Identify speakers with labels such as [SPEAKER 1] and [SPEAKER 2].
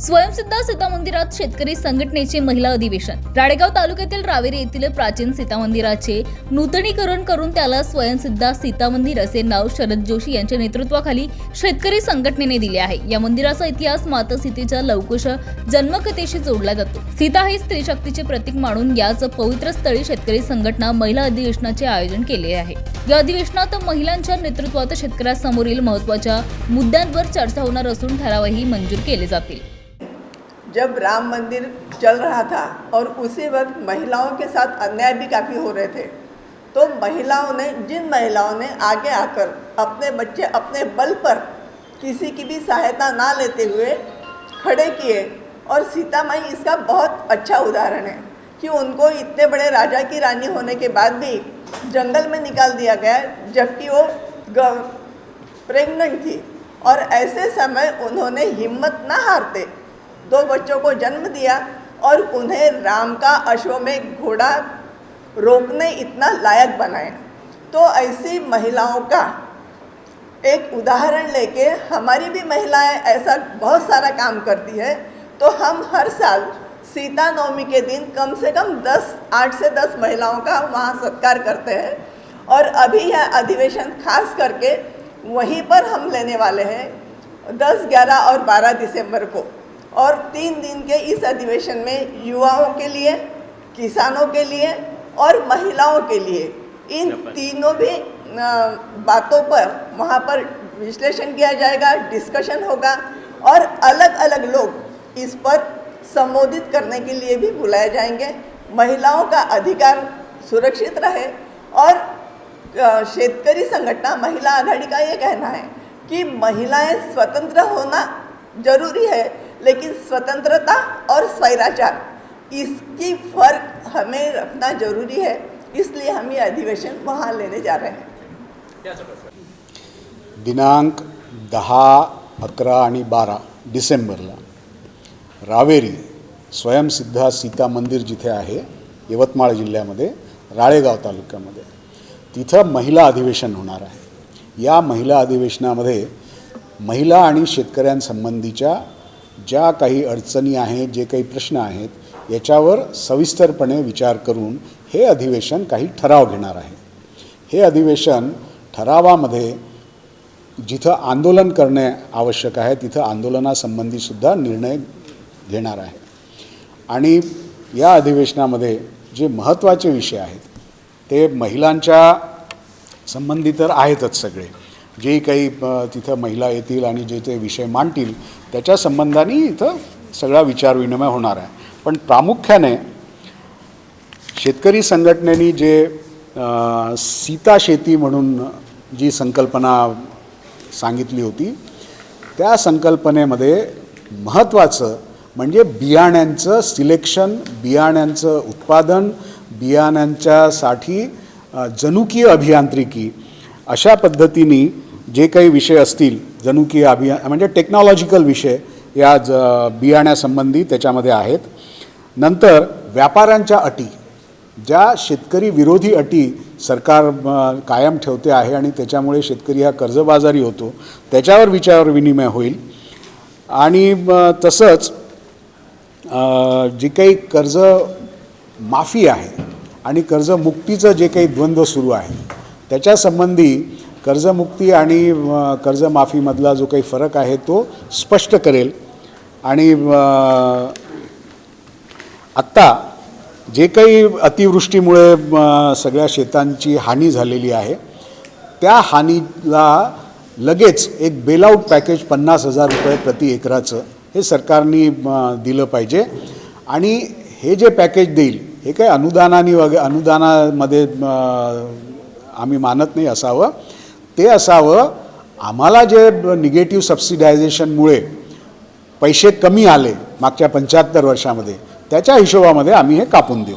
[SPEAKER 1] स्वयंसिद्ध सीता मंदिरात शेतकरी संघटनेचे महिला अधिवेशन. राडेगाव तालुक्यातील रावेरी येथील प्राचीन सीता मंदिराचे नूतनीकरण करून त्याला स्वयंसिद्धा सीता मंदिर असे नाव शरद जोशी यांच्या नेतृत्वाखाली शेतकरी संघटनेने दिले आहे. या मंदिराचा इतिहास माता सीतेच्या लवकुश जन्मकथेशी जोडला जातो. सीता ही स्त्री शक्तीचे प्रतीक मानून याच पवित्र स्थळी शेतकरी संघटना महिला अधिवेशनाचे आयोजन केले आहे. या अधिवेशनात महिलांच्या नेतृत्वात शेतकऱ्यासमोरील महत्त्वाच्या मुद्द्यांवर चर्चा होणार असून ठरावही मंजूर केले जातील.
[SPEAKER 2] जब राम मंदिर चल रहा था और उसी वक्त महिलाओं के साथ अन्याय भी काफ़ी हो रहे थे तो महिलाओं ने, जिन महिलाओं ने आगे आकर अपने बच्चे अपने बल पर किसी की भी सहायता ना लेते हुए खड़े किए, और सीता माई इसका बहुत अच्छा उदाहरण है कि उनको इतने बड़े राजा की रानी होने के बाद भी जंगल में निकाल दिया गया जबकि वो प्रेग्नेंट थी, और ऐसे समय उन्होंने हिम्मत ना हारते दो बच्चों को जन्म दिया और उन्हें राम का अश्वमेध घोड़ा रोकने इतना लायक बनाया। तो ऐसी महिलाओं का एक उदाहरण लेके हमारी भी महिलाएँ ऐसा बहुत सारा काम करती है तो हम हर साल सीता नवमी के दिन कम से कम 10 आठ से 10 महिलाओं का वहाँ सत्कार करते हैं और अभी यह अधिवेशन खास करके वहीं पर हम लेने वाले हैं 10, 11 और 12 दिसंबर को। और तीन दिन के इस अधिवेशन में युवाओं के लिए किसानों के लिए और महिलाओं के लिए। इन तीनों भी बातों पर वहाँ पर विश्लेषण किया जाएगा डिस्कशन होगा और अलग अलग लोग इस पर संबोधित करने के लिए भी बुलाए जाएँगे। महिलाओं का अधिकार सुरक्षित रहे और शेतकरी संघटना महिला आघाड़ी का ये कहना है कि महिलाएँ स्वतंत्र होना ज़रूरी है। लेकिन स्वतंत्रता और स्वैराचार इसकी फर्क हमें रखना जरूरी है इसलिए हम ये अधिवेशन वहाँ लेने जा रहे हैं।
[SPEAKER 3] दिनांक दहा अकरा आणि बारा डिसेंबरला रावेरी स्वयंसिद्धा सीता मंदिर जिथे आहे यवतमाळ जिल्ह्यामध्ये राळेगाव तालुक्यामध्ये. तिथं महिला अधिवेशन होणार आहे. या महिला अधिवेशनामध्ये महिला आणि शेतकऱ्यांसंबंधीच्या ज्या काही अडचणी आहेत जे काही प्रश्न आहेत याच्यावर सविस्तरपणे विचार करून हे अधिवेशन काही ठराव घेणार आहे. हे अधिवेशन ठरावामध्ये जिथं आंदोलन करणे आवश्यक आहे तिथं आंदोलनासंबंधीसुद्धा निर्णय घेणार आहे. आणि या अधिवेशनामध्ये जे महत्त्वाचे विषय आहेत ते महिलांच्या संबंधी तर आहेतच सगळे. जे काही तिथं महिला येतील आणि जे ते विषय मांडतील त्याच्या संबंधाने इथं सगळा विचारविनिमय होणार आहे. पण प्रामुख्याने शेतकरी संघटनेनी जे सीता शेती म्हणून जी संकल्पना सांगितली होती त्या संकल्पनेमध्ये महत्त्वाचं म्हणजे बियाण्यांचं सिलेक्शन बियाण्यांचं उत्पादन बियाण्यांच्यासाठी जनुकीय अभियांत्रिकी अशा पद्धतीने जे काही विषय असतील जनुकीय अभिया म्हणजे टेक्नॉलॉजिकल विषय या ज बियाण्यासंबंधी त्याच्यामध्ये आहेत. नंतर व्यापाऱ्यांच्या अटी. ज्या शेतकरी विरोधी अटी सरकार कायम ठेवते आहे आणि त्याच्यामुळे शेतकरी हा कर्जबाजारी होतो त्याच्यावर विचार विनिमय होईल. आणि तसंच जी काही कर्ज माफी आहे आणि कर्जमुक्तीचं जे काही द्वंद्व सुरू आहे त्याच्यासंबंधी कर्जमुक्ती आणि कर्जमाफीमधला जो काही फरक आहे तो स्पष्ट करेल. आणि आत्ता जे काही अतिवृष्टीमुळे सगळ्या शेतांची हानी झालेली आहे त्या हानीला लगेच एक बेलआउट पॅकेज पन्नास हजार रुपये प्रति एकराचं हे सरकारने दिलं पाहिजे. आणि हे जे पॅकेज देईल हे काही अनुदानाने वगैरे अनुदानामध्ये आम्ही मानत नाही असावं. ते असावं आम्हाला जे निगेटिव्ह सबसिडायझेशनमुळे पैसे कमी आले मागच्या पंच्याहत्तर वर्षामध्ये त्याच्या हिशोबामध्ये आम्ही हे कापून देऊ.